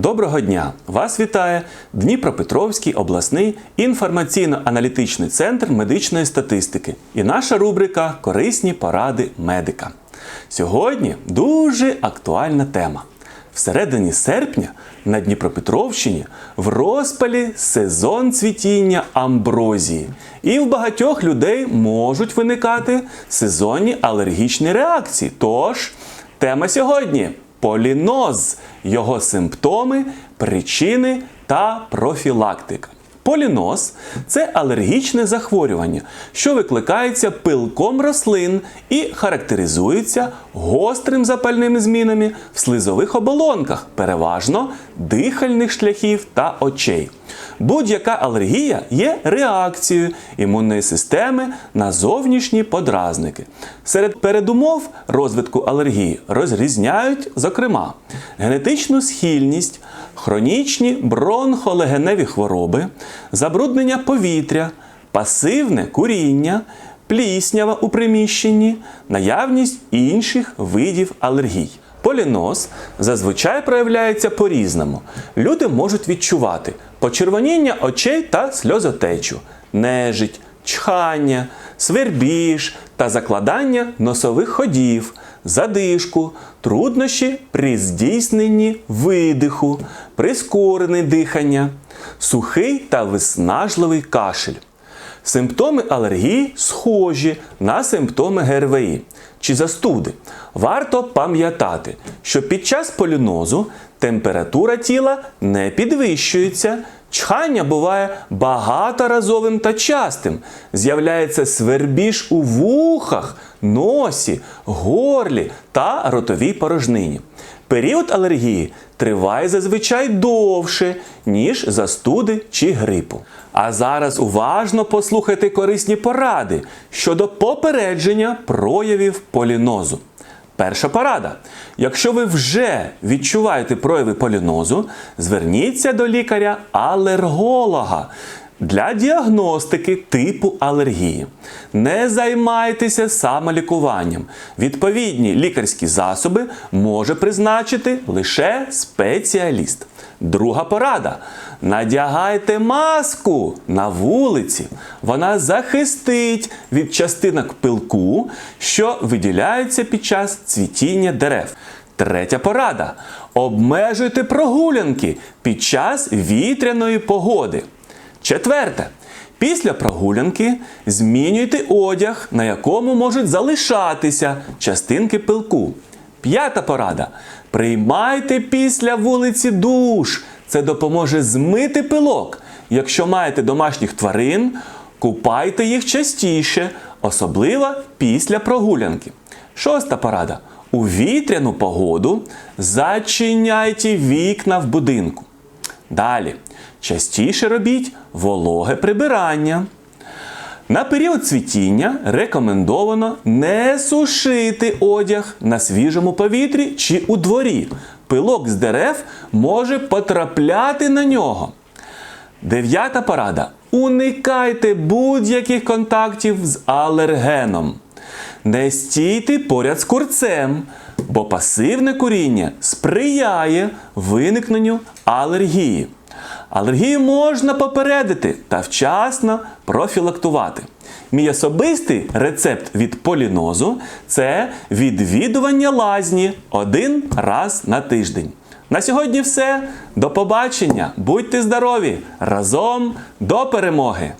Доброго дня! Вас вітає Дніпропетровський обласний інформаційно-аналітичний центр медичної статистики і наша рубрика Корисні поради медика. Сьогодні дуже актуальна тема. Всередині серпня на Дніпропетровщині в розпалі сезон цвітіння амброзії, і в багатьох людей можуть виникати сезонні алергічні реакції. Тож, тема сьогодні поліноз, його симптоми, причини та профілактика. Поліноз це алергічне захворювання, що викликається пилком рослин і характеризується гострим запальними змінами в слизових оболонках, переважно дихальних шляхів та очей. Будь-яка алергія є реакцією імунної системи на зовнішні подразники. Серед передумов розвитку алергії розрізняють, зокрема, генетичну схильність, хронічні бронхолегеневі хвороби, забруднення повітря, пасивне куріння, пліснява у приміщенні, наявність інших видів алергій. Поліноз зазвичай проявляється по-різному. Люди можуть відчувати почервоніння очей та сльозотечу, нежить, чхання, свербіж та закладання носових ходів, задишку, труднощі при здійсненні видиху, прискорене дихання, сухий та виснажливий кашель. Симптоми алергії схожі на симптоми ГРВІ чи застуди. Варто пам'ятати, що під час полінозу температура тіла не підвищується, чхання буває багаторазовим та частим. З'являється свербіж у вухах, носі, горлі та ротовій порожнині. Період алергії триває зазвичай довше, ніж застуди чи грипу. А зараз уважно послухайте корисні поради щодо попередження проявів полінозу. Перша порада. Якщо ви вже відчуваєте прояви полінозу, зверніться до лікаря-алерголога для діагностики типу алергії. Не займайтеся самолікуванням. Відповідні лікарські засоби може призначити лише спеціаліст. Друга порада. Надягайте маску на вулиці. Вона захистить від частинок пилку, що виділяються під час цвітіння дерев. Третя порада. Обмежуйте прогулянки під час вітряної погоди. Четверте. Після прогулянки змінюйте одяг, на якому можуть залишатися частинки пилку. П'ята порада. Приймайте після вулиці душ. Це допоможе змити пилок. Якщо маєте домашніх тварин, купайте їх частіше, особливо після прогулянки. Шоста порада. У вітряну погоду зачиняйте вікна в будинку. Далі. Частіше робіть вологе прибирання. На період цвітіння рекомендовано не сушити одяг на свіжому повітрі чи у дворі. Пилок з дерев може потрапляти на нього. Дев'ята порада. Уникайте будь-яких контактів з алергеном. Не стійте поряд з курцем, бо пасивне куріння сприяє виникненню алергії. Алергію можна попередити та вчасно профілактувати. Мій особистий рецепт від полінозу це відвідування лазні один раз на тиждень. На сьогодні все. До побачення! Будьте здорові! Разом до перемоги!